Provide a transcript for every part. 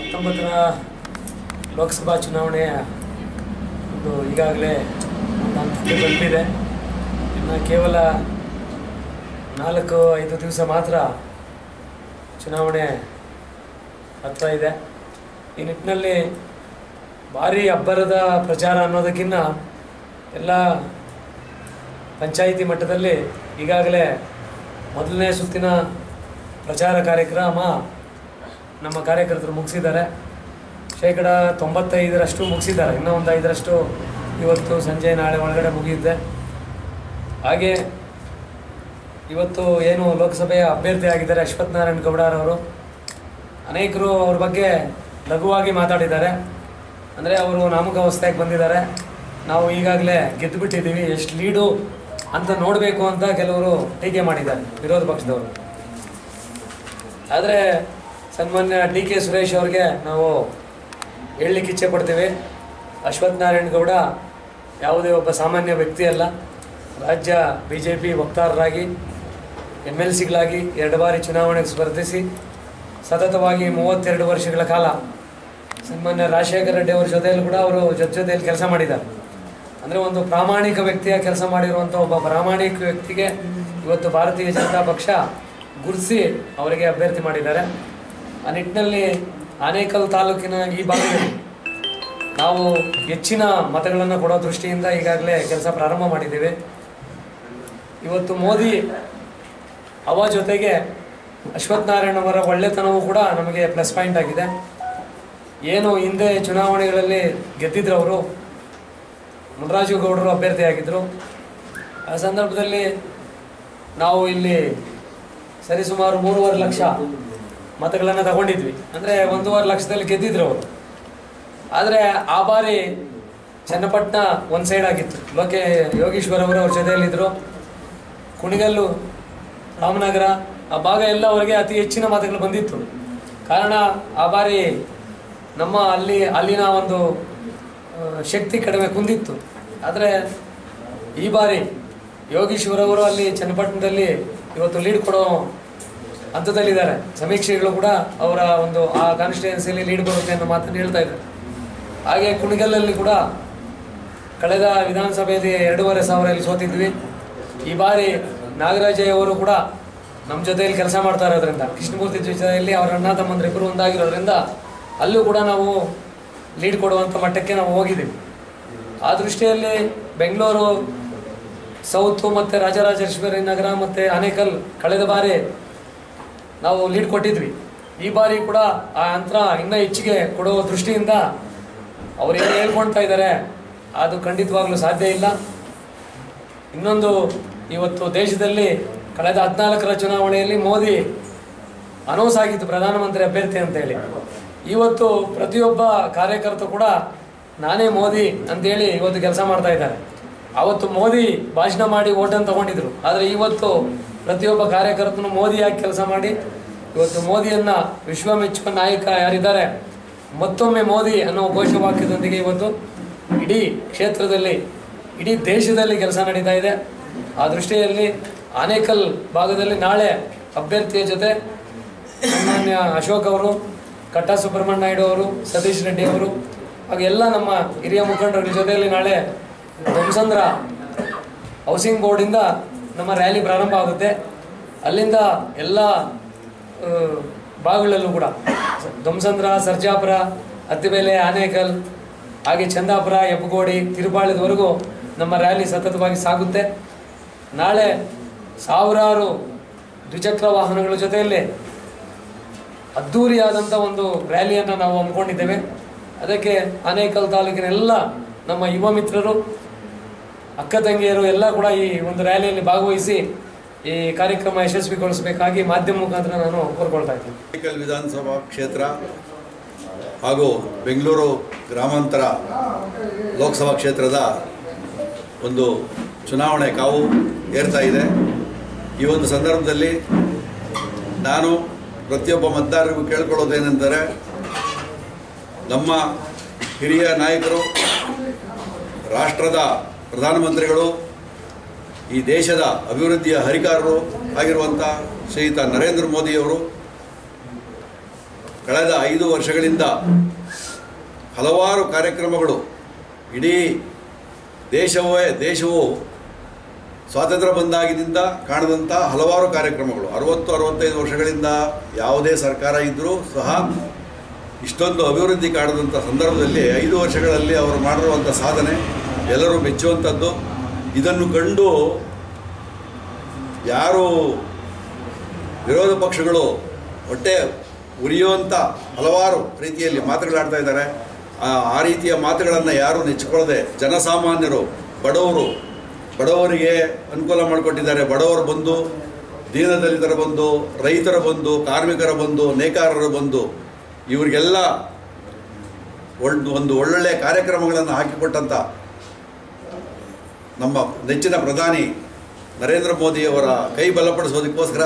ಹತ್ತೊಂಬತ್ತರ ಲೋಕಸಭಾ ಚುನಾವಣೆಯ ಒಂದು ಈಗಾಗಲೇ ಒಂದು ಹಂತಕ್ಕೆ ಬಂದಿದೆ. ಇನ್ನು ಕೇವಲ ನಾಲ್ಕು, ಐದು ದಿವಸ ಮಾತ್ರ ಚುನಾವಣೆ ಹತ್ರ ಇದೆ. ಈ ನಿಟ್ಟಿನಲ್ಲಿ ಭಾರಿ ಅಬ್ಬರದ ಪ್ರಚಾರ ಅನ್ನೋದಕ್ಕಿಂತ ಎಲ್ಲ ಪಂಚಾಯಿತಿ ಮಟ್ಟದಲ್ಲಿ ಈಗಾಗಲೇ ಮೊದಲನೇ ಸುತ್ತಿನ ಪ್ರಚಾರ ಕಾರ್ಯಕ್ರಮ ನಮ್ಮ ಕಾರ್ಯಕರ್ತರು ಮುಗಿಸಿದ್ದಾರೆ. ಶೇಕಡ ತೊಂಬತ್ತೈದರಷ್ಟು ಮುಗಿಸಿದ್ದಾರೆ. ಇನ್ನೂ ಒಂದು ಐದರಷ್ಟು ಇವತ್ತು ಸಂಜೆ, ನಾಳೆ ಒಳಗಡೆ ಮುಗಿಯುತ್ತೆ. ಹಾಗೆ ಇವತ್ತು ಏನು ಲೋಕಸಭೆಯ ಅಭ್ಯರ್ಥಿ ಆಗಿದ್ದಾರೆ ಅಶ್ವಥ್ ನಾರಾಯಣ್ ಗೌಡರವರು ಅನೇಕರು ಅವ್ರ ಬಗ್ಗೆ ಲಘುವಾಗಿ ಮಾತಾಡಿದ್ದಾರೆ. ಅಂದರೆ ಅವರು ನಾಮಕಾವಸ್ಥೆಗೆ ಬಂದಿದ್ದಾರೆ. ನಾವು ಈಗಾಗಲೇ ಗೆದ್ದುಬಿಟ್ಟಿದ್ದೀವಿ ಎಷ್ಟು ಲೀಡು ಅಂತ ನೋಡಬೇಕು ಅಂತ ಕೆಲವರು ಟೀಕೆ ಮಾಡಿದ್ದಾರೆ ವಿರೋಧ ಪಕ್ಷದವರು. ಆದರೆ ಸನ್ಮಾನ್ಯ ಡಿ ಕೆ ಸುರೇಶ್ ಅವ್ರಿಗೆ ನಾವು ಹೇಳಲಿಕ್ಕೆ ಇಚ್ಛೆ ಪಡ್ತೀವಿ. ಅಶ್ವಥ್ ನಾರಾಯಣ್ ಗೌಡ ಯಾವುದೇ ಒಬ್ಬ ಸಾಮಾನ್ಯ ವ್ಯಕ್ತಿ ಅಲ್ಲ. ರಾಜ್ಯ ಬಿ ಜೆ ಪಿ ವಕ್ತಾರರಾಗಿ ಎಂ ಎಲ್ ಸಿಗಳಾಗಿ ಎರಡು ಬಾರಿ ಚುನಾವಣೆಗೆ ಸ್ಪರ್ಧಿಸಿ ಸತತವಾಗಿ ಮೂವತ್ತೆರಡು ವರ್ಷಗಳ ಕಾಲ ಸನ್ಮಾನ್ಯ ರಾಜಶೇಖರ ರೆಡ್ಡಿ ಅವ್ರ ಜೊತೆಯಲ್ಲಿ ಕೂಡ ಅವರು ಜೊತೆ ಜೊತೆಯಲ್ಲಿ ಕೆಲಸ ಮಾಡಿದ್ದಾರೆ. ಅಂದರೆ ಒಂದು ಪ್ರಾಮಾಣಿಕ ವ್ಯಕ್ತಿಯ ಕೆಲಸ ಮಾಡಿರುವಂಥ ಒಬ್ಬ ಪ್ರಾಮಾಣಿಕ ವ್ಯಕ್ತಿಗೆ ಇವತ್ತು ಭಾರತೀಯ ಜನತಾ ಪಕ್ಷ ಗುರುತಿಸಿ ಅವರಿಗೆ ಅಭ್ಯರ್ಥಿ ಮಾಡಿದ್ದಾರೆ. ಆ ನಿಟ್ಟಿನಲ್ಲಿ ಆನೇಕಲ್ ತಾಲೂಕಿನ ಈ ಭಾಗದಲ್ಲಿ ನಾವು ಹೆಚ್ಚಿನ ಮತಗಳನ್ನು ಕೊಡೋ ದೃಷ್ಟಿಯಿಂದ ಈಗಾಗಲೇ ಕೆಲಸ ಪ್ರಾರಂಭ ಮಾಡಿದ್ದೇವೆ. ಇವತ್ತು ಮೋದಿ ಅವ ಜೊತೆಗೆ ಅಶ್ವಥ್ ನಾರಾಯಣ್ ಅವರ ಒಳ್ಳೆತನವೂ ಕೂಡ ನಮಗೆ ಪ್ಲಸ್ ಪಾಯಿಂಟ್ ಆಗಿದೆ. ಏನು ಹಿಂದೆ ಚುನಾವಣೆಗಳಲ್ಲಿ ಗೆದ್ದಿದ್ರು ಅವರು, ಮುನರಾಜು ಗೌಡರು ಅಭ್ಯರ್ಥಿಯಾಗಿದ್ದರು ಆ ಸಂದರ್ಭದಲ್ಲಿ ನಾವು ಇಲ್ಲಿ ಸರಿಸುಮಾರು ಮೂರುವರೆ ಲಕ್ಷ ಮತಗಳನ್ನು ತಗೊಂಡಿದ್ವಿ. ಅಂದರೆ ಒಂದೂವರೆ ಲಕ್ಷದಲ್ಲಿ ಗೆದ್ದಿದ್ರು ಅವರು. ಆದರೆ ಆ ಬಾರಿ ಚನ್ನಪಟ್ಟಣ ಒಂದು ಸೈಡ್ ಆಗಿತ್ತು. ಲೋಕೆ ಯೋಗೀಶ್ವರ್ ಅವರು ಅವ್ರ ಜೊತೆಯಲ್ಲಿದ್ದರು ಕುಣಿಗಲ್ಲು, ರಾಮನಗರ, ಆ ಭಾಗ ಎಲ್ಲ ಅವರಿಗೆ ಅತಿ ಹೆಚ್ಚಿನ ಮತಗಳು ಬಂದಿತ್ತು. ಕಾರಣ ಆ ಬಾರಿ ನಮ್ಮ ಅಲ್ಲಿ, ಅಲ್ಲಿನ ಒಂದು ಶಕ್ತಿ ಕಡಿಮೆ ಕುಂದಿತ್ತು. ಆದರೆ ಈ ಬಾರಿ ಯೋಗೀಶ್ವರವರು ಅಲ್ಲಿ ಚನ್ನಪಟ್ಟಣದಲ್ಲಿ ಇವತ್ತು ಲೀಡ್ ಕೊಡೋ ಹಂತದಲ್ಲಿದ್ದಾರೆ. ಸಮೀಕ್ಷೆಗಳು ಕೂಡ ಅವರ ಒಂದು ಆ ಕಾನ್ಸ್ಟಿಟ್ಯೂನ್ಸಿಯಲ್ಲಿ ಲೀಡ್ ಬರುತ್ತೆ ಅನ್ನೋ ಮಾತನ್ನು ಹೇಳ್ತಾ ಇದ್ದಾರೆ. ಹಾಗೆ ಕುಣಿಗಲ್ಲಲ್ಲಿ ಕೂಡ ಕಳೆದ ವಿಧಾನಸಭೆಯಲ್ಲಿ ಎರಡೂವರೆ ಸಾವಿರಲ್ಲಿ ಸೋತಿದ್ವಿ. ಈ ಬಾರಿ ನಾಗರಾಜಯ್ಯ ಅವರು ಕೂಡ ನಮ್ಮ ಜೊತೆಯಲ್ಲಿ ಕೆಲಸ ಮಾಡ್ತಾ ಇರೋದ್ರಿಂದ, ಕೃಷ್ಣಮೂರ್ತಿ ಜೊತೆಯಲ್ಲಿ ಅವರ ಅಣ್ಣ ತಮ್ಮಂದಿರಿಬ್ಬರು ಒಂದಾಗಿರೋದ್ರಿಂದ ಅಲ್ಲೂ ಕೂಡ ನಾವು ಲೀಡ್ ಕೊಡುವಂಥ ಮಟ್ಟಕ್ಕೆ ನಾವು ಹೋಗಿದ್ದೀವಿ. ಆ ದೃಷ್ಟಿಯಲ್ಲಿ ಬೆಂಗಳೂರು, ಸೌತು ಮತ್ತು ರಾಜರಾಜೇಶ್ವರಿ ನಗರ ಮತ್ತು ಆನೇಕಲ್ ಕಳೆದ ಬಾರಿ ನಾವು ಲೀಡ್ ಕೊಟ್ಟಿದ್ವಿ. ಈ ಬಾರಿ ಕೂಡ ಆ ಅಂತರ ಇನ್ನೂ ಹೆಚ್ಚಿಗೆ ಕೊಡುವ ದೃಷ್ಟಿಯಿಂದ ಅವರು ಏನು ಹೇಳ್ಕೊಳ್ತಾ ಇದ್ದಾರೆ ಅದು ಖಂಡಿತವಾಗ್ಲೂ ಸಾಧ್ಯ ಇಲ್ಲ. ಇನ್ನೊಂದು, ಇವತ್ತು ದೇಶದಲ್ಲಿ ಕಳೆದ ಹದಿನಾಲ್ಕರ ಚುನಾವಣೆಯಲ್ಲಿ ಮೋದಿ ಅನೌನ್ಸ್ ಆಗಿತ್ತು ಪ್ರಧಾನಮಂತ್ರಿ ಅಭ್ಯರ್ಥಿ ಅಂತೇಳಿ ಇವತ್ತು ಪ್ರತಿಯೊಬ್ಬ ಕಾರ್ಯಕರ್ತ ಕೂಡ ನಾನೇ ಮೋದಿ ಅಂತೇಳಿ ಇವತ್ತು ಕೆಲಸ ಮಾಡ್ತಾ ಇದ್ದಾರೆ. ಅವತ್ತು ಮೋದಿ ಭಾಷಣ ಮಾಡಿ ಓಟನ್ನು ತಗೊಂಡಿದ್ರು. ಆದರೆ ಇವತ್ತು ಪ್ರತಿಯೊಬ್ಬ ಕಾರ್ಯಕರ್ತನು ಮೋದಿಯಾಗಿ ಕೆಲಸ ಮಾಡಿ, ಇವತ್ತು ಮೋದಿಯನ್ನ ವಿಶ್ವ ಮೆಚ್ಚುವ ನಾಯಕ ಯಾರಿದ್ದಾರೆ, ಮತ್ತೊಮ್ಮೆ ಮೋದಿ ಅನ್ನೋ ಘೋಷವಾಕ್ಯದೊಂದಿಗೆ ಇವತ್ತು ಇಡೀ ಕ್ಷೇತ್ರದಲ್ಲಿ, ಇಡೀ ದೇಶದಲ್ಲಿ ಕೆಲಸ ನಡೀತಾ ಇದೆ. ಆ ದೃಷ್ಟಿಯಲ್ಲಿ ಆನೇಕಲ್ ಭಾಗದಲ್ಲಿ ನಾಳೆ ಅಭ್ಯರ್ಥಿಯ ಜೊತೆ ಸಾಮಾನ್ಯ ಅಶೋಕ್ ಅವರು, ಕಟ್ಟಾ ಸುಬ್ರಹ್ಮಣ್ಯ ನಾಯ್ಡು ಅವರು, ಸತೀಶ್ ರೆಡ್ಡಿ ಅವರು, ಹಾಗೆ ಎಲ್ಲ ನಮ್ಮ ಹಿರಿಯ ಮುಖಂಡರ ಜೊತೆಯಲ್ಲಿ ನಾಳೆ ಧ್ವಂಸಂದ್ರ ಹೌಸಿಂಗ್ ಬೋರ್ಡಿಂದ ನಮ್ಮ ರ್ಯಾಲಿ ಪ್ರಾರಂಭ ಆಗುತ್ತೆ. ಅಲ್ಲಿಂದ ಎಲ್ಲ ಭಾಗಗಳಲ್ಲೂ ಕೂಡ. ಧ್ವಂಸಂದ್ರ, ಸರ್ಜಾಪುರ ಅತ್ತಿಬೇಲೆ ಆನೇಕಲ್, ಹಾಗೆ ಚಂದಾಪುರ ಎಬ್ಬಗೋಡಿ ತಿರುಪಾಳದವರೆಗೂ ನಮ್ಮ ರ್ಯಾಲಿ ಸತತವಾಗಿ ಸಾಗುತ್ತೆ. ನಾಳೆ ಸಾವಿರಾರು ದ್ವಿಚಕ್ರ ವಾಹನಗಳ ಜೊತೆಯಲ್ಲಿ ಅದ್ಧೂರಿಯಾದಂಥ ಒಂದು ರ್ಯಾಲಿಯನ್ನು ನಾವು ಹಮ್ಮಿಕೊಂಡಿದ್ದೇವೆ. ಅದಕ್ಕೆ ಆನೇಕಲ್ ತಾಲೂಕಿನ ಎಲ್ಲ ನಮ್ಮ ಯುವ ಮಿತ್ರರು ಅಕ್ಕ, ತಂಗಿಯರು ಎಲ್ಲ ಕೂಡ ಈ ಒಂದು ರ್ಯಾಲಿಯಲ್ಲಿ ಭಾಗವಹಿಸಿ ಈ ಕಾರ್ಯಕ್ರಮ ಯಶಸ್ವಿಗೊಳಿಸಬೇಕಾಗಿ ಮಾಧ್ಯಮ ಮುಖಾಂತರ ನಾನು ಕೋರ್ಕೊಳ್ತಾ ಇದ್ದೀನಿ. ವಿಧಾನಸಭಾ ಕ್ಷೇತ್ರ ಹಾಗೂ ಬೆಂಗಳೂರು ಗ್ರಾಮಾಂತರ ಲೋಕಸಭಾ ಕ್ಷೇತ್ರದ ಒಂದು ಚುನಾವಣೆ ಕಾವು ಏರ್ತಾ ಇದೆ. ಈ ಒಂದು ಸಂದರ್ಭದಲ್ಲಿ ನಾನು ಪ್ರತಿಯೊಬ್ಬ ಮತದಾರರಿಗೂ ಕೇಳ್ಕೊಳ್ಳೋದೇನೆಂದರೆ ನಮ್ಮ ಹಿರಿಯ ನಾಯಕರು ರಾಷ್ಟ್ರದ ಪ್ರಧಾನಮಂತ್ರಿಗಳು, ಈ ದೇಶದ ಅಭಿವೃದ್ಧಿಯ ಹರಿಕಾರರು ಆಗಿರುವಂಥ ಶ್ರೀಯುತ ನರೇಂದ್ರ ಮೋದಿಯವರು ಕಳೆದ ಐದು ವರ್ಷಗಳಿಂದ ಹಲವಾರು ಕಾರ್ಯಕ್ರಮಗಳು ಇಡೀ ದೇಶವೇ, ದೇಶವು ಸ್ವಾತಂತ್ರ್ಯ ಬಂದಾಗಿನಿಂದ ಕಾಣದಂಥ ಹಲವಾರು ಕಾರ್ಯಕ್ರಮಗಳು. ಅರವತ್ತು, ಅರವತ್ತೈದು ವರ್ಷಗಳಿಂದ ಯಾವುದೇ ಸರ್ಕಾರ ಇದ್ದರೂ ಸಹ ಇಷ್ಟೊಂದು ಅಭಿವೃದ್ಧಿ ಕಾಣದಂಥ ಸಂದರ್ಭದಲ್ಲಿ ಐದು ವರ್ಷಗಳಲ್ಲಿ ಅವರು ಮಾಡಿರುವಂಥ ಸಾಧನೆ ಎಲ್ಲರೂ ಮೆಚ್ಚುವಂಥದ್ದು. ಇದನ್ನು ಕಂಡು ಯಾರು ವಿರೋಧ ಪಕ್ಷಗಳು ಹೊಟ್ಟೆ ಉರಿಯುವಂಥ ಹಲವಾರು ರೀತಿಯಲ್ಲಿ ಮಾತುಗಳಾಡ್ತಾ ಇದ್ದಾರೆ. ಆ- ರೀತಿಯ ಮಾತುಗಳನ್ನು ಯಾರು ನೆಚ್ಚಿಕೊಳ್ಳದೆ ಜನಸಾಮಾನ್ಯರು, ಬಡವರು, ಬಡವರಿಗೆ ಅನುಕೂಲ ಮಾಡಿಕೊಟ್ಟಿದ್ದಾರೆ. ಬಡವರು ಬಂದು ದೀನದಲಿತರ ಬಂದು, ರೈತರ ಬಂದು, ಕಾರ್ಮಿಕರ ಬಂದು, ನೇಕಾರರ ಬಂದು, ಇವರಿಗೆಲ್ಲ ಒಂದು ಒಂದು ಒಳ್ಳೊಳ್ಳೆಯ ಕಾರ್ಯಕ್ರಮಗಳನ್ನು ಹಾಕಿಕೊಟ್ಟಂಥ ನಮ್ಮ ನೆಚ್ಚಿನ ಪ್ರಧಾನಿ ನರೇಂದ್ರ ಮೋದಿಯವರ ಕೈ ಬಲಪಡಿಸೋದಕ್ಕೋಸ್ಕರ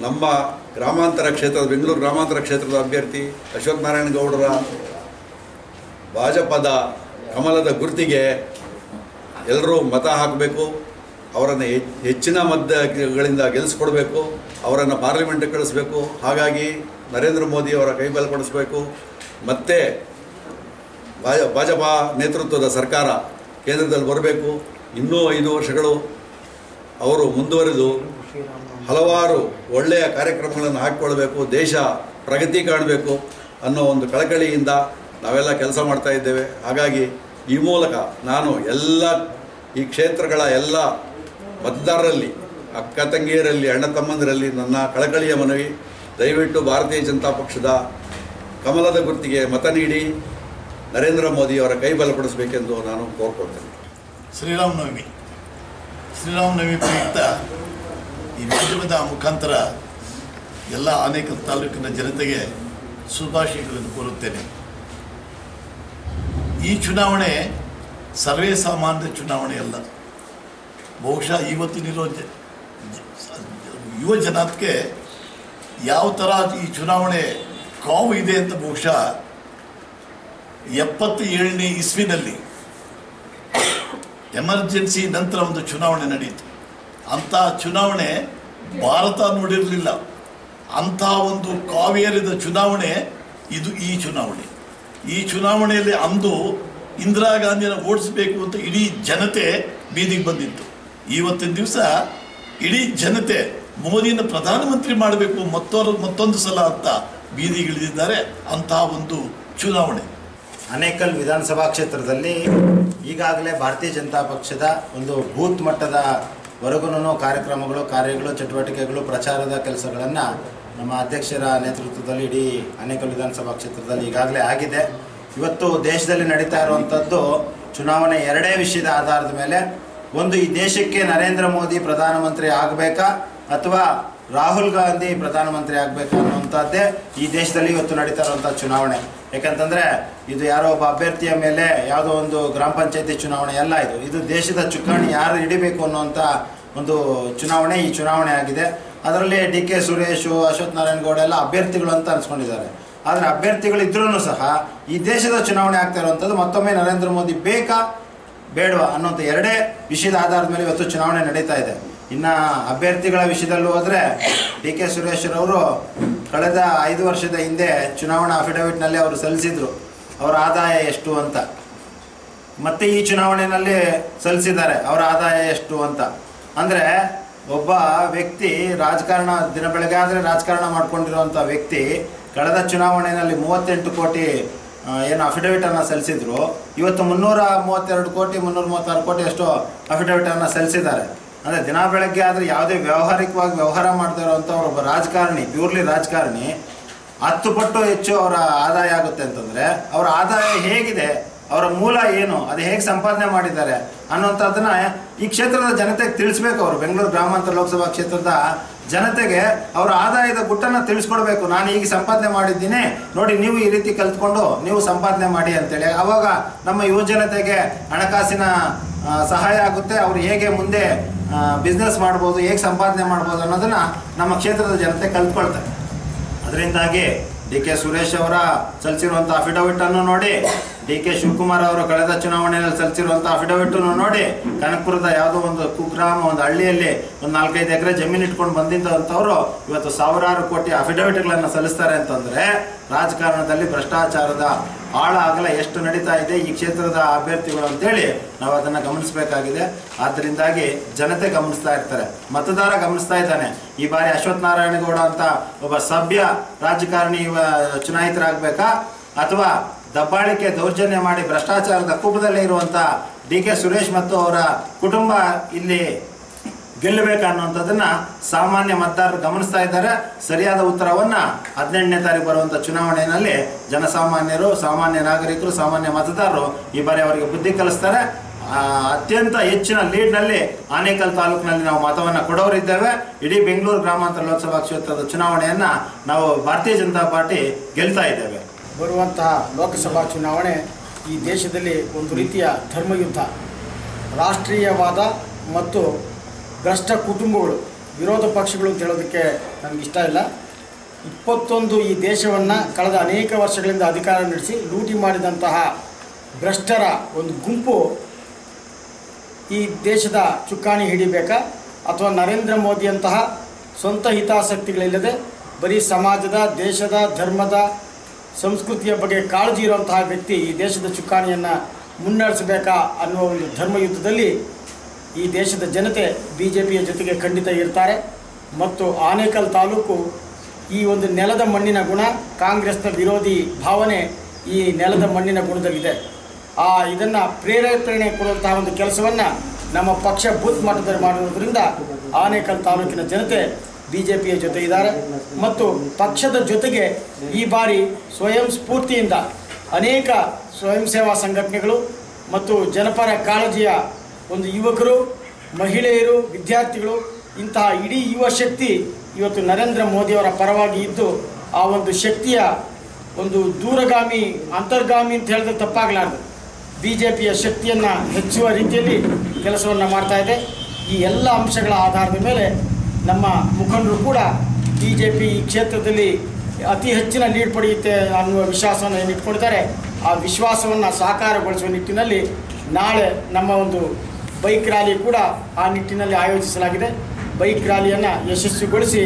ನಮ್ಮ ಗ್ರಾಮಾಂತರ ಕ್ಷೇತ್ರದ, ಬೆಂಗಳೂರು ಗ್ರಾಮಾಂತರ ಕ್ಷೇತ್ರದ ಅಭ್ಯರ್ಥಿ ಅಶ್ವಥ್ ನಾರಾಯಣ ಗೌಡರ ಭಾಜಪದ ಕಮಲದ ಗುರುತಿಗೆ ಎಲ್ಲರೂ ಮತ ಹಾಕಬೇಕು, ಅವರನ್ನು ಹೆಚ್- ಹೆಚ್ಚಿನ ಮತಗಳಿಂದ ಗೆಲ್ಲಿಸ್ಕೊಡ್ಬೇಕು, ಅವರನ್ನು ಪಾರ್ಲಿಮೆಂಟ್ಗೆ ಕಳಿಸ್ಬೇಕು. ಹಾಗಾಗಿ ನರೇಂದ್ರ ಮೋದಿಯವರ ಕೈ ಬಲಪಡಿಸಬೇಕು. ಮತ್ತು ಭಾಜ, ಭಾಜಪ ನೇತೃತ್ವದ ಸರ್ಕಾರ ಕೇಂದ್ರದಲ್ಲಿ ಬರಬೇಕು. ಇನ್ನೂ ಐದು ವರ್ಷಗಳು ಅವರು ಮುಂದುವರೆದು ಹಲವಾರು ಒಳ್ಳೆಯ ಕಾರ್ಯಕ್ರಮಗಳನ್ನು ಹಾಕಿಕೊಳ್ಬೇಕು, ದೇಶ ಪ್ರಗತಿ ಕಾಣಬೇಕು ಅನ್ನೋ ಒಂದು ಕಳಕಳಿಯಿಂದ ನಾವೆಲ್ಲ ಕೆಲಸ ಮಾಡ್ತಾ ಇದ್ದೇವೆ. ಹಾಗಾಗಿ ಈ ಮೂಲಕ ನಾನು ಎಲ್ಲ ಈ ಕ್ಷೇತ್ರಗಳ ಎಲ್ಲ ಮತದಾರರಲ್ಲಿ, ಅಕ್ಕ ತಂಗಿಯರಲ್ಲಿ, ಅಣ್ಣ ತಮ್ಮಂದಿರಲ್ಲಿ ನನ್ನ ಕಳಕಳಿಯ ಮನವಿ, ದಯವಿಟ್ಟು ಭಾರತೀಯ ಜನತಾ ಪಕ್ಷದ ಕಮಲದ ಗುರುತಿಗೆ ಮತ ನೀಡಿ ನರೇಂದ್ರ ಮೋದಿಯವರ ಕೈ ಬಲಪಡಿಸಬೇಕೆಂದು ನಾನು ಕೋರ್ಕೊಳ್ತೇನೆ. ಶ್ರೀರಾಮನವಮಿ. ಶ್ರೀರಾಮನವಮಿ ಪ್ರಯುಕ್ತ ಈ ಮಾಧ್ಯಮದ ಮುಖಾಂತರ ಎಲ್ಲ ಅನೇಕ ತಾಲೂಕಿನ ಜನತೆಗೆ ಶುಭಾಶಯಗಳನ್ನು ಕೋರುತ್ತೇನೆ. ಈ ಚುನಾವಣೆ ಸರ್ವೇ ಸಾಮಾನ್ಯ ಚುನಾವಣೆ ಅಲ್ಲ. ಬಹುಶಃ ಇವತ್ತಿನಿರೋ ಯುವ ಜನತೆಗೆ ಯಾವ ಥರ ಈ ಚುನಾವಣೆ ಕಾವು ಇದೆ ಅಂತ ಬಹುಶಃ ಎಪ್ಪತ್ತ ಏಳನೇ ಇಸ್ವಿನಲ್ಲಿ ಎಮರ್ಜೆನ್ಸಿ ನಂತರ ಒಂದು ಚುನಾವಣೆ ನಡೆಯಿತು ಅಂಥ ಚುನಾವಣೆ ಭಾರತ ನೋಡಿರಲಿಲ್ಲ. ಅಂಥ ಒಂದು ಕಾವೇರಿದ ಚುನಾವಣೆ ಇದು ಈ ಚುನಾವಣೆ. ಈ ಚುನಾವಣೆಯಲ್ಲಿ ಅಂದು ಇಂದಿರಾ ಗಾಂಧಿನ ಓಡಿಸಬೇಕು ಅಂತ ಇಡೀ ಜನತೆ ಬೀದಿಗೆ ಬಂದಿತ್ತು. ಇವತ್ತಿನ ದಿವಸ ಇಡೀ ಜನತೆ ಮೋದಿನ ಪ್ರಧಾನಮಂತ್ರಿ ಮಾಡಬೇಕು ಮತ್ತೊರ ಮತ್ತೊಂದು ಸಲ ಅಂತ ಬೀದಿಗಿಳಿದಿದ್ದಾರೆ. ಅಂತಹ ಒಂದು ಚುನಾವಣೆ. ಆನೇಕಲ್ ವಿಧಾನಸಭಾ ಕ್ಷೇತ್ರದಲ್ಲಿ ಈಗಾಗಲೇ ಭಾರತೀಯ ಜನತಾ ಪಕ್ಷದ ಒಂದು ಬೂತ್ ಮಟ್ಟದ ವರೆಗೂ ಕಾರ್ಯಕ್ರಮಗಳು ಕಾರ್ಯಗಳು ಚಟುವಟಿಕೆಗಳು ಪ್ರಚಾರದ ಕೆಲಸಗಳನ್ನು ನಮ್ಮ ಅಧ್ಯಕ್ಷರ ನೇತೃತ್ವದಲ್ಲಿ ಇಡೀ ಅನೇಕಲ್ ವಿಧಾನಸಭಾ ಕ್ಷೇತ್ರದಲ್ಲಿ ಈಗಾಗಲೇ ಆಗಿದೆ. ಇವತ್ತು ದೇಶದಲ್ಲಿ ನಡೀತಾ ಇರುವಂಥದ್ದು ಚುನಾವಣೆ ಎರಡೇ ವಿಷಯದ ಆಧಾರದ ಮೇಲೆ ಒಂದು ಈ ದೇಶಕ್ಕೆ ನರೇಂದ್ರ ಮೋದಿ ಪ್ರಧಾನಮಂತ್ರಿ ಆಗಬೇಕಾ ಅಥವಾ ರಾಹುಲ್ ಗಾಂಧಿ ಪ್ರಧಾನಮಂತ್ರಿ ಆಗಬೇಕು ಅನ್ನುವಂಥದ್ದೇ ಈ ದೇಶದಲ್ಲಿ ಇವತ್ತು ನಡೀತಾ ಇರುವಂಥ ಚುನಾವಣೆ. ಯಾಕಂತಂದ್ರೆ ಇದು ಯಾರೋ ಒಬ್ಬ ಅಭ್ಯರ್ಥಿಯ ಮೇಲೆ ಯಾವುದೋ ಒಂದು ಗ್ರಾಮ ಪಂಚಾಯತಿ ಚುನಾವಣೆ ಎಲ್ಲ ಇದು. ಇದು ದೇಶದ ಚುಕ್ಕಾಣಿ ಯಾರು ಹಿಡಿಬೇಕು ಅನ್ನುವಂಥ ಒಂದು ಚುನಾವಣೆ, ಈ ಚುನಾವಣೆ ಆಗಿದೆ. ಅದರಲ್ಲಿ ಡಿ ಕೆ ಸುರೇಶ್, ಅಶ್ವಥ್ ನಾರಾಯಣ ಗೌಡ ಎಲ್ಲ ಅಭ್ಯರ್ಥಿಗಳು ಅಂತ ಅನ್ಸ್ಕೊಂಡಿದ್ದಾರೆ. ಆದರೆ ಅಭ್ಯರ್ಥಿಗಳು ಇದ್ರೂ ಸಹ ಈ ದೇಶದ ಚುನಾವಣೆ ಆಗ್ತಾ ಇರುವಂಥದ್ದು ಮತ್ತೊಮ್ಮೆ ನರೇಂದ್ರ ಮೋದಿ ಬೇಕಾ ಬೇಡವಾ ಅನ್ನೋಂಥ ಎರಡೇ ವಿಷಯದ ಆಧಾರದ ಮೇಲೆ ಇವತ್ತು ಚುನಾವಣೆ ನಡೀತಾ ಇದೆ. ಇನ್ನು ಅಭ್ಯರ್ಥಿಗಳ ವಿಷಯದಲ್ಲಿ ಹೋದ್ರೆ ಡಿ ಕೆ ಸುರೇಶ್ ಅವರು ಕಳೆದ ಐದು ವರ್ಷದ ಹಿಂದೆ ಚುನಾವಣಾ ಅಫಿಡವಿಟ್ನಲ್ಲಿ ಅವರು ಸಲ್ಲಿಸಿದ್ರು. ಅವರ ಆದಾಯ ಎಷ್ಟು ಅಂತ. ಮತ್ತೆ ಈ ಚುನಾವಣೆಯಲ್ಲಿ ಸಲ್ಲಿಸಿದ್ದಾರೆ. ಅವರ ಆದಾಯ ಎಷ್ಟು ಅಂತ. ಅಂದರೆ ಒಬ್ಬ ವ್ಯಕ್ತಿ ರಾಜಕಾರಣ ದಿನ ಬೆಳಗ್ಗೆ ಆದರೆ ರಾಜಕಾರಣ ಮಾಡ್ಕೊಂಡಿರುವಂಥ ವ್ಯಕ್ತಿ ಕಳೆದ ಚುನಾವಣೆಯಲ್ಲಿ ಮೂವತ್ತೆಂಟು ಕೋಟಿ ಏನು ಅಫಿಡವಿಟನ್ನು ಸಲ್ಲಿಸಿದ್ರು. ಇವತ್ತು ಮುನ್ನೂರ ಮೂವತ್ತೆರಡು ಕೋಟಿ, ಮುನ್ನೂರ ಮೂವತ್ತಾರು ಕೋಟಿ ಅಷ್ಟು ಅಫಿಡವಿಟನ್ನು ಸಲ್ಲಿಸಿದ್ದಾರೆ. ಅಂದರೆ ದಿನ ಬೆಳಗ್ಗೆ ಆದರೆ ಯಾವುದೇ ವ್ಯಾವಹಾರಿಕವಾಗಿ ವ್ಯವಹಾರ ಮಾಡ್ತಾ ಇರೋವಂಥ ಒಬ್ಬ ರಾಜಕಾರಣಿ ಪ್ಯೂರ್ಲಿ ರಾಜಕಾರಣಿ, ಹತ್ತು ಪಟ್ಟು ಹೆಚ್ಚು ಅವರ ಆದಾಯ ಆಗುತ್ತೆ ಅಂತಂದರೆ, ಅವರ ಆದಾಯ ಹೇಗಿದೆ, ಅವರ ಮೂಲ ಏನು, ಅದು ಹೇಗೆ ಸಂಪಾದನೆ ಮಾಡಿದ್ದಾರೆ ಅನ್ನೋಂಥದ್ದನ್ನ ಈ ಕ್ಷೇತ್ರದ ಜನತೆಗೆ ತಿಳಿಸ್ಬೇಕು ಅವರು. ಬೆಂಗಳೂರು ಗ್ರಾಮಾಂತರ ಲೋಕಸಭಾ ಕ್ಷೇತ್ರದ ಜನತೆಗೆ ಅವರ ಆದಾಯದ ಗುಟ್ಟನ್ನು ತಿಳಿಸ್ಕೊಡ್ಬೇಕು. ನಾನು ಈಗ ಸಂಪಾದನೆ ಮಾಡಿದ್ದೀನಿ, ನೋಡಿ ನೀವು ಈ ರೀತಿ ಕಲ್ತ್ಕೊಂಡು ನೀವು ಸಂಪಾದನೆ ಮಾಡಿ ಅಂತೇಳಿ. ಅವಾಗ ನಮ್ಮ ಯುವ ಜನತೆಗೆ ಹಣಕಾಸಿನ ಸಹಾಯ ಆಗುತ್ತೆ. ಅವರು ಹೇಗೆ ಮುಂದೆ ಬಿಸ್ನೆಸ್ ಮಾಡ್ಬೋದು, ಹೇಗೆ ಸಂಪಾದನೆ ಮಾಡ್ಬೋದು ಅನ್ನೋದನ್ನ ನಮ್ಮ ಕ್ಷೇತ್ರದ ಜನತೆ ಕಲ್ತ್ಕೊಳ್ತಾರೆ. ಅದರಿಂದಾಗಿ ಡಿ ಕೆ ಸುರೇಶ್ ಅವರ ಸಲ್ಲಿಸಿರುವಂಥ ಅಫಿಡವಿಟನ್ನು ನೋಡಿ, ಡಿ ಕೆ ಶಿವಕುಮಾರ್ ಅವರು ಕಳೆದ ಚುನಾವಣೆಯಲ್ಲಿ ಸಲ್ಲಿಸಿರುವಂಥ ಅಫಿಡವಿಟನ್ನು ನೋಡಿ, ಕನಕಪುರದ ಯಾವುದೋ ಒಂದು ಕುಗ್ರಾಮ, ಒಂದು ಹಳ್ಳಿಯಲ್ಲಿ ಒಂದು ನಾಲ್ಕೈದು ಎಕರೆ ಜಮೀನು ಇಟ್ಕೊಂಡು ಬಂದಿದ್ದಂಥವ್ರು ಇವತ್ತು ಸಾವಿರಾರು ಕೋಟಿ ಅಫಿಡವಿಟ್ಗಳನ್ನು ಸಲ್ಲಿಸ್ತಾರೆ ಅಂತಂದ್ರೆ ರಾಜಕಾರಣದಲ್ಲಿ ಭ್ರಷ್ಟಾಚಾರದ ಆಳ ಅಗಲ ಎಷ್ಟು ನಡೀತಾ ಇದೆ ಈ ಕ್ಷೇತ್ರದ ಅಭ್ಯರ್ಥಿಗಳು ಅಂತೇಳಿ ನಾವು ಅದನ್ನು ಗಮನಿಸಬೇಕಾಗಿದೆ. ಆದ್ದರಿಂದಾಗಿ ಜನತೆ ಗಮನಿಸ್ತಾ ಇರ್ತಾರೆ. ಮತದಾರ ಗಮನಿಸ್ತಾ ಇದ್ದಾನೆ. ಈ ಬಾರಿ ಅಶ್ವಥ್ ನಾರಾಯಣಗೌಡ ಅಂತ ಒಬ್ಬ ಸಭ್ಯ ರಾಜಕಾರಣಿ ಚುನಾಯಿತರಾಗಬೇಕಾ? ಅಥವಾ ದಬ್ಬಾಳಿಕೆ ದೌರ್ಜನ್ಯ ಮಾಡಿ ಭ್ರಷ್ಟಾಚಾರದ ಕೂಪದಲ್ಲಿ ಇರುವಂಥ ಡಿ ಕೆ ಸುರೇಶ್ ಮತ್ತು ಅವರ ಕುಟುಂಬ ಇಲ್ಲಿ ಗೆಲ್ಲಬೇಕು ಅನ್ನುವಂಥದ್ದನ್ನ ಸಾಮಾನ್ಯ ಮತದಾರರು ಗಮನಿಸ್ತಾ ಇದ್ದಾರೆ. ಸರಿಯಾದ ಉತ್ತರವನ್ನ ಹದಿನೆಂಟನೇ ತಾರೀಕು ಬರುವಂಥ ಚುನಾವಣೆಯಲ್ಲಿ ಜನಸಾಮಾನ್ಯರು, ಸಾಮಾನ್ಯ ನಾಗರಿಕರು, ಸಾಮಾನ್ಯ ಮತದಾರರು ಈ ಬಾರಿ ಅವರಿಗೆ ಬುದ್ಧಿ ಕಲಿಸ್ತಾರೆ. ಅತ್ಯಂತ ಹೆಚ್ಚಿನ ಲೀಡ್ನಲ್ಲಿ ಆನೇಕಲ್ ತಾಲೂಕಿನಲ್ಲಿ ನಾವು ಮತವನ್ನು ಕೊಡೋರಿದ್ದೇವೆ. ಇಡೀ ಬೆಂಗಳೂರು ಗ್ರಾಮಾಂತರ ಲೋಕಸಭಾ ಕ್ಷೇತ್ರದ ಚುನಾವಣೆಯನ್ನು ನಾವು ಭಾರತೀಯ ಜನತಾ ಪಾರ್ಟಿ ಗೆಲ್ತಾ ಇದ್ದೇವೆ. ಬರುವಂತಹ ಲೋಕಸಭಾ ಚುನಾವಣೆ ಈ ದೇಶದಲ್ಲಿ ಒಂದು ರೀತಿಯ ಧರ್ಮಯುದ್ಧ, ರಾಷ್ಟ್ರೀಯವಾದ ಮತ್ತು ಭ್ರಷ್ಟ ಕುಟುಂಬಗಳು, ವಿರೋಧ ಪಕ್ಷಗಳು ಅಂತ ಹೇಳೋದಕ್ಕೆ ನನಗಿಷ್ಟ ಇಲ್ಲ. ಇಪ್ಪತ್ತೊಂದು ಈ ದೇಶವನ್ನು ಕಳೆದ ಅನೇಕ ವರ್ಷಗಳಿಂದ ಅಧಿಕಾರ ನಡೆಸಿ ಲೂಟಿ ಮಾಡಿದಂತಹ ಭ್ರಷ್ಟರ ಒಂದು ಗುಂಪು ಈ ದೇಶದ ಚುಕ್ಕಾಣಿ ಹಿಡಿಬೇಕಾ? ಅಥವಾ ನರೇಂದ್ರ ಮೋದಿಯಂತಹ ಸ್ವಂತ ಹಿತಾಸಕ್ತಿಗಳಿಲ್ಲದೆ ಬರೀ ಸಮಾಜದ, ದೇಶದ, ಧರ್ಮದ, ಸಂಸ್ಕೃತಿಯ ಬಗ್ಗೆ ಕಾಳಜಿ ಇರುವಂತಹ ವ್ಯಕ್ತಿ ಈ ದೇಶದ ಚುಕ್ಕಾಣಿಯನ್ನು ಮುನ್ನಡೆಸಬೇಕಾ ಅನ್ನುವ ಒಂದು ಧರ್ಮಯುದ್ಧದಲ್ಲಿ ಈ ದೇಶದ ಜನತೆ ಬಿ ಜೆ ಪಿಯ ಜೊತೆಗೆ ಖಂಡಿತ ಇರ್ತಾರೆ. ಮತ್ತು ಆನೇಕಲ್ ತಾಲೂಕು ಈ ಒಂದು ನೆಲದ ಮಣ್ಣಿನ ಗುಣ, ಕಾಂಗ್ರೆಸ್ನ ವಿರೋಧಿ ಭಾವನೆ ಈ ನೆಲದ ಮಣ್ಣಿನ ಗುಣದಲ್ಲಿದೆ. ಆ ಇದನ್ನು ಪ್ರೇರೇಪಣೆ ಕೊಡುವಂತಹ ಒಂದು ಕೆಲಸವನ್ನು ನಮ್ಮ ಪಕ್ಷ ಬೂತ್ ಮಟ್ಟದಲ್ಲಿ ಮಾಡುವುದರಿಂದ ಆನೇಕಲ್ ತಾಲೂಕಿನ ಜನತೆ ಬಿ ಜೆ ಪಿಯ ಜೊತೆ ಇದ್ದಾರೆ. ಮತ್ತು ಪಕ್ಷದ ಜೊತೆಗೆ ಈ ಬಾರಿ ಸ್ವಯಂ ಸ್ಫೂರ್ತಿಯಿಂದ ಅನೇಕ ಸ್ವಯಂ ಸೇವಾ ಸಂಘಟನೆಗಳು ಮತ್ತು ಜನಪರ ಕಾಳಜಿಯ ಒಂದು ಯುವಕರು, ಮಹಿಳೆಯರು, ವಿದ್ಯಾರ್ಥಿಗಳು, ಇಂತಹ ಇಡೀ ಯುವ ಶಕ್ತಿ ಇವತ್ತು ನರೇಂದ್ರ ಮೋದಿಯವರ ಪರವಾಗಿ ಇದ್ದು, ಆ ಒಂದು ಶಕ್ತಿಯ ಒಂದು ದೂರಗಾಮಿ, ಅಂತರ್ಗಾಮಿ ಅಂತ ಹೇಳಿದ್ರೆ ತಪ್ಪಾಗಲಾರದು. ಬಿ ಜೆ ಪಿಯ ಶಕ್ತಿಯನ್ನು ಹೆಚ್ಚುವ ರೀತಿಯಲ್ಲಿ ಕೆಲಸವನ್ನು ಮಾಡ್ತಾ ಇದೆ. ಈ ಎಲ್ಲ ಅಂಶಗಳ ಆಧಾರದ ಮೇಲೆ ನಮ್ಮ ಮುಖಂಡರು ಕೂಡ ಬಿ ಜೆ ಪಿ ಈ ಕ್ಷೇತ್ರದಲ್ಲಿ ಅತಿ ಹೆಚ್ಚಿನ ಲೀಡ್ ಪಡೆಯುತ್ತೆ ಅನ್ನುವ ವಿಶ್ವಾಸವನ್ನು ಏನು ಇಟ್ಕೊಂಡಿದ್ದಾರೆ. ಆ ವಿಶ್ವಾಸವನ್ನು ಸಾಕಾರಗೊಳಿಸುವ ನಿಟ್ಟಿನಲ್ಲಿ ನಾಳೆ ನಮ್ಮ ಒಂದು ಬೈಕ್ ರ್ಯಾಲಿ ಕೂಡ ಆ ನಿಟ್ಟಿನಲ್ಲಿ ಆಯೋಜಿಸಲಾಗಿದೆ. ಬೈಕ್ ರ್ಯಾಲಿಯನ್ನು ಯಶಸ್ವಿಗೊಳಿಸಿ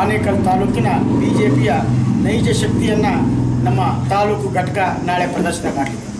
ಆನೇಕಲ್ ತಾಲೂಕಿನ ಬಿ ನೈಜ ಶಕ್ತಿಯನ್ನು ನಮ್ಮ ತಾಲೂಕು ಘಟಕ ನಾಳೆ ಪ್ರದರ್ಶನ ಮಾಡಲಿದೆ